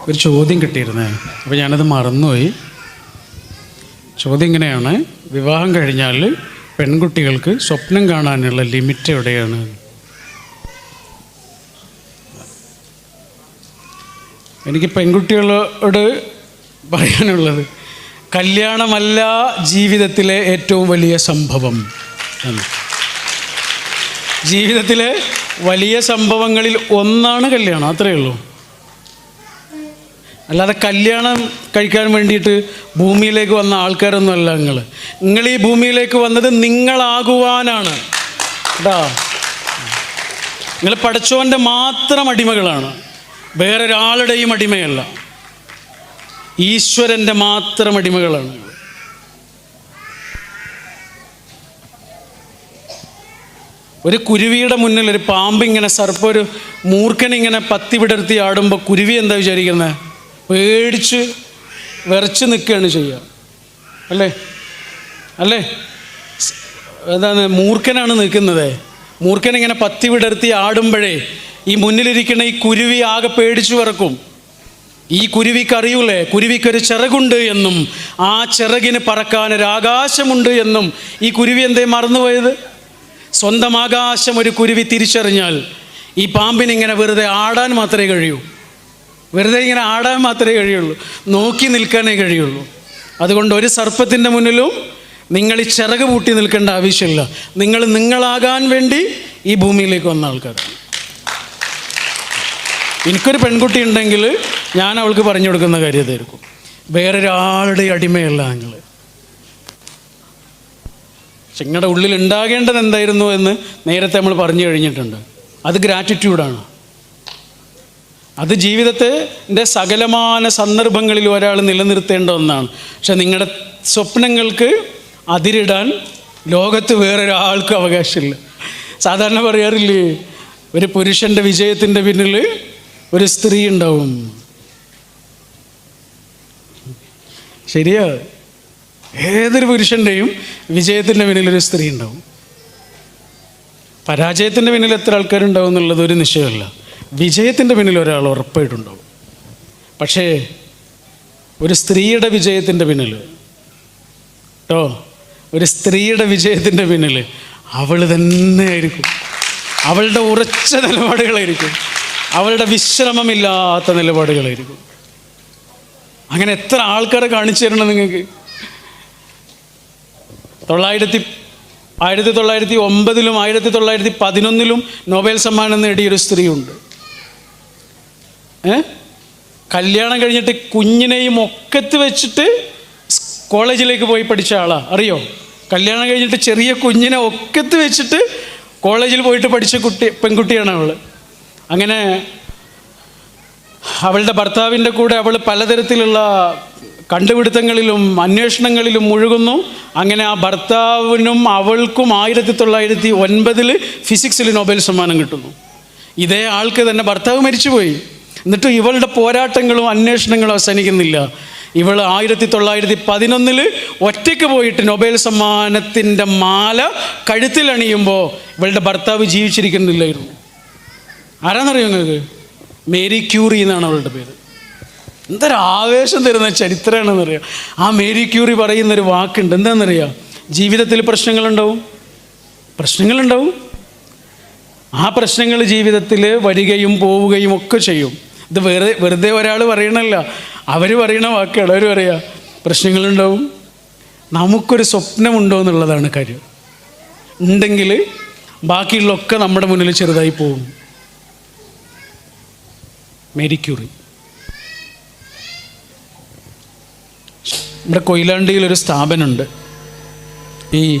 ഒരു ചോദ്യം കിട്ടിയിരുന്നേ. അപ്പോൾ ഞാനത് മറന്നുപോയി. ചോദ്യം ഇങ്ങനെയാണ്. വിവാഹം കഴിഞ്ഞാൽ പെൺകുട്ടികൾക്ക് സ്വപ്നം കാണാനുള്ള ലിമിറ്റ് എവിടെയാണ്? എനിക്ക് പെൺകുട്ടികളോട് പറയാനുള്ളത് കല്യാണമല്ല ജീവിതത്തിലെ ഏറ്റവും വലിയ സംഭവം എന്ന്. ജീവിതത്തിലെ വലിയ സംഭവങ്ങളിൽ ഒന്നാണ് കല്യാണം അത്രയേ ഉള്ളൂ. അല്ലാതെ കല്യാണം കഴിക്കാൻ വേണ്ടിയിട്ട് ഭൂമിയിലേക്ക് വന്ന ആൾക്കാരൊന്നും അല്ല നിങ്ങൾ നിങ്ങൾ ഈ ഭൂമിയിലേക്ക് വന്നത് നിങ്ങളാകുവാനാണ്. കേട്ടാ നിങ്ങൾ പഠിച്ചവന്റെ മാത്രം അടിമകളാണ്. വേറൊരാളുടെയും അടിമയല്ല. ഈശ്വരന്റെ മാത്രം അടിമകളാണ് ഒരു കുരുവിയുടെ മുന്നിൽ ഒരു പാമ്പ് ഇങ്ങനെ ഒരു മൂർഖനിങ്ങനെ പത്തി വിടർത്തി ആടുമ്പോൾ കുരുവി എന്താ വിചാരിക്കുന്നത് പേടിച്ച് വിറച്ച് നിൽക്കുകയാണ് ചെയ്യുക. അല്ലേ? അല്ലേ? എന്താണ് മൂർഖനാണ് നിൽക്കുന്നത്. മൂർഖൻ ഇങ്ങനെ പത്തി വിടർത്തി ആടുമ്പോഴേ ഈ മുന്നിലിരിക്കുന്ന ഈ കുരുവി ആകെ പേടിച്ചു വിറക്കും. ഈ കുരുവിക്കറിയൂലേ കുരുവിക്കൊരു ചിറകുണ്ട് എന്നും ആ ചിറകിന് പറക്കാൻ ഒരു ആകാശമുണ്ട് എന്നും ഈ കുരുവി എന്തേ മറന്നുപോയത്? സ്വന്തം ആകാശം ഒരു കുരുവി തിരിച്ചറിഞ്ഞാൽ ഈ പാമ്പിനിങ്ങനെ വെറുതെ ആടാൻ മാത്രമേ കഴിയൂ. വെറുതെ ഇങ്ങനെ ആടാൻ മാത്രമേ കഴിയുള്ളൂ. നോക്കി നിൽക്കാനേ കഴിയുള്ളൂ. അതുകൊണ്ട് ഒരു സർപ്പത്തിന്റെ മുന്നിലും നിങ്ങൾ ഈ ചിറക് പൂട്ടി നിൽക്കേണ്ട ആവശ്യമില്ല. നിങ്ങൾ നിങ്ങളാകാൻ വേണ്ടി ഈ ഭൂമിയിലേക്ക് വന്ന ആൾക്കാരാണ്. എനിക്കൊരു പെൺകുട്ടി ഉണ്ടെങ്കിൽ ഞാൻ അവൾക്ക് പറഞ്ഞു കൊടുക്കുന്ന കാര്യം ഇതായിരിക്കും. വേറൊരാളുടെ അടിമയല്ല നിങ്ങൾ നിങ്ങളുടെ ഉള്ളിൽ ഉണ്ടാകേണ്ടത് എന്തായിരുന്നു എന്ന് നേരത്തെ നമ്മൾ പറഞ്ഞു കഴിഞ്ഞിട്ടുണ്ട്. അത് ഗ്രാറ്റിറ്റ്യൂഡാണ് അത് ജീവിതത്തിന്റെ സകലമാന സന്ദർഭങ്ങളിൽ ഒരാൾ നിലനിർത്തേണ്ട ഒന്നാണ്. പക്ഷെ നിങ്ങളുടെ സ്വപ്നങ്ങൾക്ക് അതിരിടാൻ ലോകത്ത് വേറൊരാൾക്കും അവകാശമില്ല. സാധാരണ പറയാറില്ലേ ഒരു പുരുഷന്റെ വിജയത്തിന്റെ പിന്നിൽ ഒരു സ്ത്രീ ഉണ്ടാവും. ശരിയാ? ഏതൊരു പുരുഷന്റെയും വിജയത്തിന്റെ പിന്നിൽ ഒരു സ്ത്രീ ഉണ്ടാവും. പരാജയത്തിന്റെ പിന്നിൽ എത്ര ആൾക്കാരുണ്ടാവും എന്നുള്ളത് ഒരു നിശ്ചയമല്ല. വിജയത്തിന്റെ പിന്നിൽ ഒരാൾ ഉറപ്പായിട്ടുണ്ടാവും പക്ഷേ ഒരു സ്ത്രീയുടെ വിജയത്തിന്റെ പിന്നിൽ കേട്ടോ ഒരു സ്ത്രീയുടെ വിജയത്തിന്റെ പിന്നിൽ അവൾ തന്നെ ആയിരിക്കും അവളുടെ ഉറച്ച നിലപാടുകളായിരിക്കും. അവളുടെ വിശ്രമമില്ലാത്ത നിലപാടുകളായിരിക്കും. അങ്ങനെ എത്ര ആൾക്കാരെ കാണിച്ചു തരണം നിങ്ങൾക്ക്? തൊള്ളായിരത്തി ആയിരത്തി തൊള്ളായിരത്തി ഒമ്പതിലും ആയിരത്തി തൊള്ളായിരത്തി പതിനൊന്നിലും നൊബേൽ സമ്മാനം നേടിയൊരു സ്ത്രീയുണ്ട്. ഏ? കല്യാണം കഴിഞ്ഞിട്ട് കുഞ്ഞിനെയും ഒക്കത്ത് വെച്ചിട്ട് കോളേജിലേക്ക് പോയി പഠിച്ച ആളാ. അറിയോ? കല്യാണം കഴിഞ്ഞിട്ട് ചെറിയ കുഞ്ഞിനെ ഒക്കത്ത് വെച്ചിട്ട് കോളേജിൽ പോയിട്ട് പഠിച്ച കുട്ടി പെൺകുട്ടിയാണ് അവൾ അങ്ങനെ അവളുടെ ഭർത്താവിന്റെ കൂടെ അവൾ പലതരത്തിലുള്ള കണ്ടുപിടുത്തങ്ങളിലും അന്വേഷണങ്ങളിലും മുഴുകുന്നു. അങ്ങനെ ആ ഭർത്താവിനും അവൾക്കും ആയിരത്തി തൊള്ളായിരത്തി ഒൻപതിൽ ഫിസിക്സിൽ നൊബേൽ സമ്മാനം കിട്ടുന്നു. ഇതേ ആൾക്ക് തന്നെ ഭർത്താവ് മരിച്ചുപോയി. എന്നിട്ട് ഇവളുടെ പോരാട്ടങ്ങളും അന്വേഷണങ്ങളും അവസാനിക്കുന്നില്ല. ഇവൾ ആയിരത്തി തൊള്ളായിരത്തി പതിനൊന്നിൽ ഒറ്റയ്ക്ക് പോയിട്ട് നൊബേൽ സമ്മാനത്തിന്റെ മാല കഴുത്തിൽ അണിയുമ്പോൾ ഇവളുടെ ഭർത്താവ് ജീവിച്ചിരിക്കുന്നില്ലായിരുന്നു. ആരാന്നറിയോ നിങ്ങൾക്ക്? മേരി ക്യൂറി എന്നാണ് അവളുടെ പേര്. എന്തൊരു ആവേശം തരുന്ന ചരിത്രമാണെന്നറിയാം? ആ മേരി ക്യൂറി പറയുന്നൊരു വാക്കുണ്ട്. എന്താണെന്നറിയാം? ജീവിതത്തിൽ പ്രശ്നങ്ങളുണ്ടാവും. പ്രശ്നങ്ങളുണ്ടാവും. ആ പ്രശ്നങ്ങൾ ജീവിതത്തിൽ വരികയും പോവുകയും ഒക്കെ ചെയ്യും. ഇത് വെറുതെ വെറുതെ ഒരാൾ പറയണല്ല. അവർ പറയണ വാക്കുകൾ അവർ പറയാ പ്രശ്നങ്ങളുണ്ടാവും. നമുക്കൊരു സ്വപ്നമുണ്ടോ എന്നുള്ളതാണ് കാര്യം. ഉണ്ടെങ്കിൽ ബാക്കിയുള്ളൊക്കെ നമ്മുടെ മുന്നിൽ ചെറുതായി പോകും. മെരിക്യൂറി നമ്മുടെ കൊയിലാണ്ടിയിൽ ഒരു സ്ഥാപനമുണ്ട്. ഈ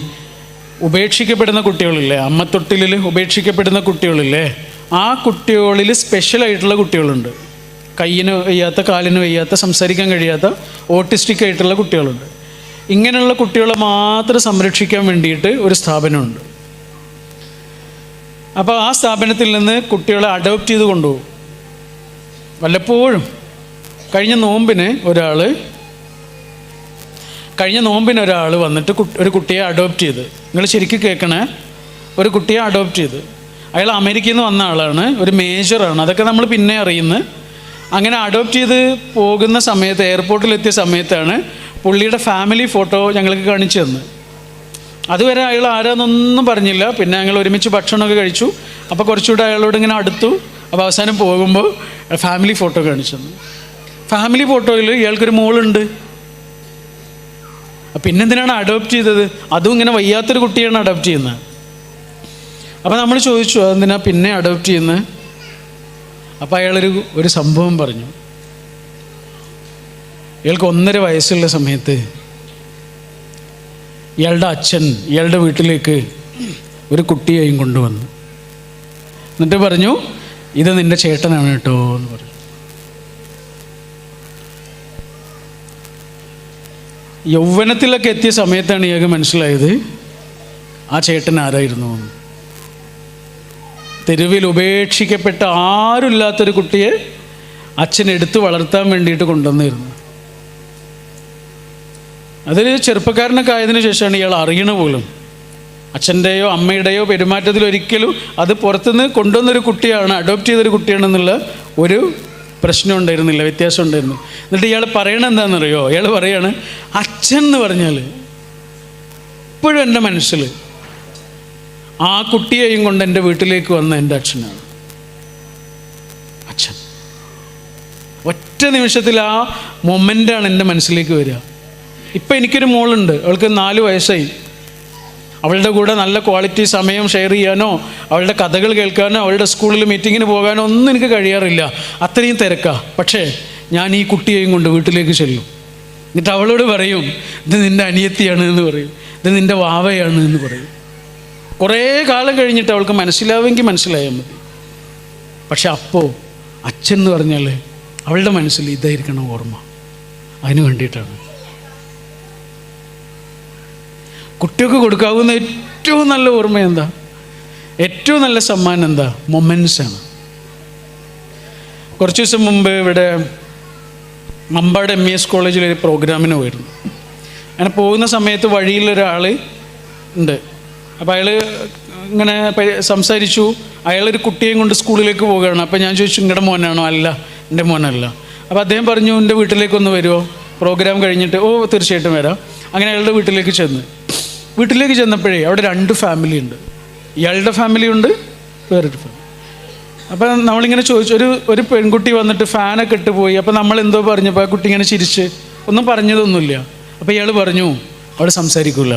ഉപേക്ഷിക്കപ്പെടുന്ന കുട്ടികളില്ലേ അമ്മത്തൊട്ടിലിൽ ഉപേക്ഷിക്കപ്പെടുന്ന കുട്ടികളില്ലേ ആ കുട്ടികളിൽ സ്പെഷ്യലായിട്ടുള്ള കുട്ടികളുണ്ട്. കയ്യിന് വയ്യാത്ത കാലിന് വയ്യാത്ത സംസാരിക്കാൻ കഴിയാത്ത ഓട്ടിസ്റ്റിക് ആയിട്ടുള്ള കുട്ടികളുണ്ട്. ഇങ്ങനെയുള്ള കുട്ടികളെ മാത്രം സംരക്ഷിക്കാൻ വേണ്ടിയിട്ട് ഒരു സ്ഥാപനമുണ്ട്. അപ്പോൾ ആ സ്ഥാപനത്തിൽ നിന്ന് കുട്ടികളെ അഡോപ്റ്റ് ചെയ്ത് കൊണ്ടുപോകും. വല്ലപ്പോഴും. കഴിഞ്ഞ നോമ്പിന് ഒരാൾ കഴിഞ്ഞ നോമ്പിന് ഒരാൾ വന്നിട്ട് ഒരു കുട്ടിയെ അഡോപ്റ്റ് ചെയ്ത്. നിങ്ങൾ ശരിക്കും കേൾക്കണേ. ഒരു കുട്ടിയെ അഡോപ്റ്റ് ചെയ്ത്. അയാൾ അമേരിക്കയിൽ നിന്ന് വന്ന ആളാണ് ഒരു മേജറാണ് അതൊക്കെ നമ്മൾ പിന്നെ അറിയുന്നത്. അങ്ങനെ അഡോപ്റ്റ് ചെയ്ത് പോകുന്ന സമയത്ത് എയർപോർട്ടിലെത്തിയ സമയത്താണ് പുള്ളിയുടെ ഫാമിലി ഫോട്ടോ ഞങ്ങൾക്ക് കാണിച്ചു തന്നത്. അതുവരെ അയാൾ ആരാന്നൊന്നും പറഞ്ഞില്ല. പിന്നെ ഞങ്ങൾ ഒരുമിച്ച് ഭക്ഷണമൊക്കെ കഴിച്ചു. അപ്പോൾ കുറച്ചുകൂടെ അയാളോട് ഇങ്ങനെ അടുത്തു. അപ്പോൾ അവസാനം പോകുമ്പോൾ ഫാമിലി ഫോട്ടോ കാണിച്ചു തന്നു. ഫാമിലി ഫോട്ടോയിൽ ഇയാൾക്കൊരു മോളുണ്ട്. പിന്നെന്തിനാണ് അഡോപ്റ്റ് ചെയ്തത്? അതും ഇങ്ങനെ വയ്യാത്തൊരു കുട്ടിയാണ് അഡോപ്റ്റ് ചെയ്യുന്നത്. അപ്പോൾ നമ്മൾ ചോദിച്ചു അതെന്തിനാ പിന്നെ അഡോപ്റ്റ് ചെയ്യുന്നത് അപ്പോൾ അയാളൊരു ഒരു സംഭവം പറഞ്ഞു. ഇയാൾക്ക് ഒന്നര വയസ്സുള്ള സമയത്ത് ഇയാളുടെ അച്ഛൻ ഇയാളുടെ വീട്ടിലേക്ക് ഒരു കുട്ടിയെയും കൊണ്ടുവന്നു. എന്നിട്ട് പറഞ്ഞു ഇത് നിന്റെ ചേട്ടനാണ് കേട്ടോ എന്ന് പറഞ്ഞു. യൗവനത്തിലൊക്കെ എത്തിയ സമയത്താണ് ഇയാൾക്ക് മനസ്സിലായത് ആ ചേട്ടൻ ആരായിരുന്നു? എന്ന് തെരുവിൽ ഉപേക്ഷിക്കപ്പെട്ട ആരുമില്ലാത്തൊരു കുട്ടിയെ അച്ഛൻ എടുത്തു വളർത്താൻ വേണ്ടിയിട്ട് കൊണ്ടുവന്നിരുന്നു. അതിൽ ചെറുപ്പക്കാരനൊക്കെ ആയതിനു ശേഷമാണ് ഇയാൾ അറിയണ പോലും. അച്ഛന്റെയോ അമ്മയുടെയോ പെരുമാറ്റത്തിൽ ഒരിക്കലും അത് പുറത്തുനിന്ന് കൊണ്ടുവന്നൊരു കുട്ടിയാണ് അഡോപ്റ്റ് ചെയ്തൊരു കുട്ടിയാണെന്നുള്ള ഒരു പ്രശ്നം ഉണ്ടായിരുന്നില്ല വ്യത്യാസം ഉണ്ടായിരുന്നു. എന്നിട്ട് ഇയാൾ പറയണത് എന്താണെന്നറിയോ? ഇയാൾ പറയാണ് അച്ഛൻ എന്ന് പറഞ്ഞാൽ ഇപ്പോഴും എന്റെ മനസ്സിൽ ആ കുട്ടിയെയും കൊണ്ട് എന്റെ വീട്ടിലേക്ക് വന്ന എന്റെ അച്ഛനാണ്. അച്ഛൻ. ഒറ്റ നിമിഷത്തിൽ ആ മൊമെന്റാണ് എന്റെ മനസ്സിലേക്ക് വരിക. ഇപ്പം എനിക്കൊരു മോളുണ്ട്. അവൾക്ക് നാല് വയസ്സായി. അവളുടെ കൂടെ നല്ല ക്വാളിറ്റി സമയം ഷെയർ ചെയ്യാനോ അവളുടെ കഥകൾ കേൾക്കാനോ അവളുടെ സ്കൂളിൽ മീറ്റിങ്ങിന് പോകാനോ ഒന്നും എനിക്ക് കഴിയാറില്ല. അത്രയും തിരക്കാ. പക്ഷേ ഞാൻ ഈ കുട്ടിയെയും കൊണ്ട് വീട്ടിലേക്ക് ചെല്ലും. എന്നിട്ട് അവളോട് പറയും ഇത് നിന്റെ അനിയത്തിയാണ് എന്ന് പറയും. ഇത് നിന്റെ വാവയാണ് എന്ന് പറയും. കുറേ കാലം കഴിഞ്ഞിട്ട് അവൾക്ക് മനസ്സിലാവുമെങ്കിൽ മനസ്സിലായാൽ മതി. പക്ഷെ അപ്പോൾ അച്ഛൻ എന്ന് പറഞ്ഞാൽ അവളുടെ മനസ്സിൽ ഇതായിരിക്കണം ഓർമ്മ. അതിന് വേണ്ടിയിട്ടാണ്. കുട്ടികൾക്ക് കൊടുക്കാവുന്ന ഏറ്റവും നല്ല ഓർമ്മ എന്താ? ഏറ്റവും നല്ല സമ്മാനം എന്താ? മൊമെൻസ് ആണ് കുറച്ച് ദിവസം മുമ്പ് ഇവിടെ മമ്പാട് എം ഇ എസ് കോളേജിൽ ഒരു പ്രോഗ്രാമിന് പോയിരുന്നു. അങ്ങനെ പോകുന്ന സമയത്ത് വഴിയിലൊരാൾ ഉണ്ട്. അപ്പോൾ അയാൾ ഇങ്ങനെ സംസാരിച്ചു. അയാളൊരു കുട്ടിയെയും കൊണ്ട് സ്കൂളിലേക്ക് പോവുകയാണ്. അപ്പോൾ ഞാൻ ചോദിച്ചു നിങ്ങളുടെ മോനാണോ? അല്ല എന്റെ മോനല്ല. അപ്പോൾ അദ്ദേഹം പറഞ്ഞു എന്റെ വീട്ടിലേക്കൊന്ന് വരുമോ പ്രോഗ്രാം കഴിഞ്ഞിട്ട്. ഓ തീർച്ചയായിട്ടും വരാം. അങ്ങനെ അയാളുടെ വീട്ടിലേക്ക് ചെന്ന്. വീട്ടിലേക്ക് ചെന്നപ്പോഴേ അവിടെ രണ്ട് ഫാമിലി ഉണ്ട്. ഇയാളുടെ ഫാമിലി ഉണ്ട് വേറൊരു ഫാമിലി അപ്പം നമ്മളിങ്ങനെ ചോദിച്ചു ഒരു ഒരു പെൺകുട്ടി വന്നിട്ട് ഫാനൊക്കെ ഇട്ട് പോയി. അപ്പം നമ്മൾ എന്തോ പറഞ്ഞപ്പോൾ ആ കുട്ടി ഇങ്ങനെ ചിരിച്ച്. ഒന്നും പറഞ്ഞതൊന്നുമില്ല. അപ്പം ഇയാൾ പറഞ്ഞു അവിടെ സംസാരിക്കൂല.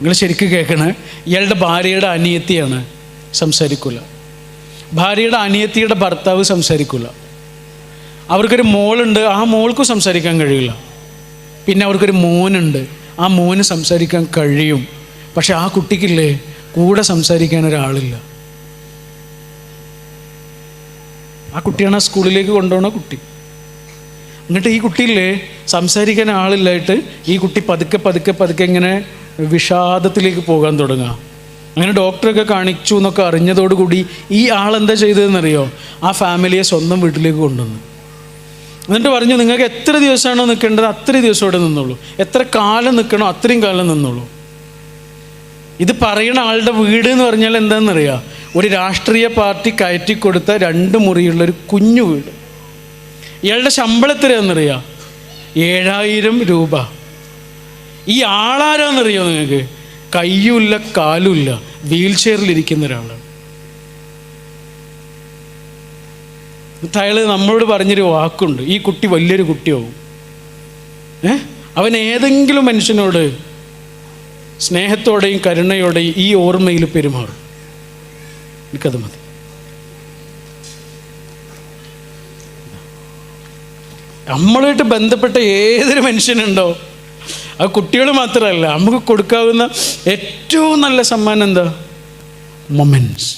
നിങ്ങൾ ശരിക്കും കേൾക്കണേ. ഇയാളുടെ ഭാര്യയുടെ അനിയത്തിയാണ് സംസാരിക്കൂല. ഭാര്യയുടെ അനിയത്തിയുടെ ഭർത്താവ് സംസാരിക്കൂല. അവർക്കൊരു മോളുണ്ട് ആ മോൾക്കും സംസാരിക്കാൻ കഴിയില്ല. പിന്നെ അവർക്കൊരു മോനുണ്ട് ആ മോന് സംസാരിക്കാൻ കഴിയും. പക്ഷെ ആ കുട്ടിക്കില്ലേ കൂടെ സംസാരിക്കാൻ ഒരാളില്ല. ആ കുട്ടിയാണ് ആ സ്കൂളിലേക്ക് കൊണ്ടുപോകുന്ന കുട്ടി. എന്നിട്ട് ഈ കുട്ടിയില്ലേ സംസാരിക്കാൻ ആളില്ലായിട്ട് ഈ കുട്ടി പതുക്കെ പതുക്കെ പതുക്കെ ഇങ്ങനെ വിഷാദത്തിലേക്ക് പോകാൻ തുടങ്ങുക. അങ്ങനെ ഡോക്ടറൊക്കെ കാണിച്ചു എന്നൊക്കെ അറിഞ്ഞതോടുകൂടി ഈ ആളെന്താ ചെയ്തതെന്നറിയോ? ആ ഫാമിലിയെ സ്വന്തം വീട്ടിലേക്ക് കൊണ്ടുവന്നു. എന്നിട്ട് പറഞ്ഞു നിങ്ങൾക്ക് എത്ര ദിവസമാണോ നിൽക്കേണ്ടത്? അത്ര ദിവസം ഇവിടെ നിന്നുള്ളൂ എത്ര കാലം നിൽക്കണോ? അത്രയും കാലം നിന്നുള്ളൂ ഇത് പറയുന്ന ആളുടെ വീട് എന്ന് പറഞ്ഞാൽ എന്താണെന്നറിയാം? ഒരു രാഷ്ട്രീയ പാർട്ടി കയറ്റി കൊടുത്ത രണ്ട് മുറിയുള്ള ഒരു കുഞ്ഞു വീട്. ഇയാളുടെ ശമ്പളം എത്രയാണെന്നറിയാം? ഏഴായിരം രൂപ. ഈ ആളാരാന്നറിയോ നിങ്ങൾക്ക് കയ്യുമില്ല കാലുമില്ല. വീൽ ചെയറിലിരിക്കുന്ന ഒരാളാണ്. എന്നിട്ട് അയാൾ നമ്മളോട് പറഞ്ഞൊരു വാക്കുണ്ട്. ഈ കുട്ടി വലിയൊരു കുട്ടിയാവും. ഏ? അവൻ ഏതെങ്കിലും മനുഷ്യനോട് സ്നേഹത്തോടെയും കരുണയോടെയും ഈ ഓർമ്മയിൽ പെരുമാറും. എനിക്കത് മതി. നമ്മളായിട്ട് ബന്ധപ്പെട്ട ഏതൊരു മനുഷ്യനുണ്ടോ? ആ കുട്ടികൾ മാത്രമല്ല നമുക്ക് കൊടുക്കാവുന്ന ഏറ്റവും നല്ല സമ്മാനം എന്താ? മൊമെന്റ്സ്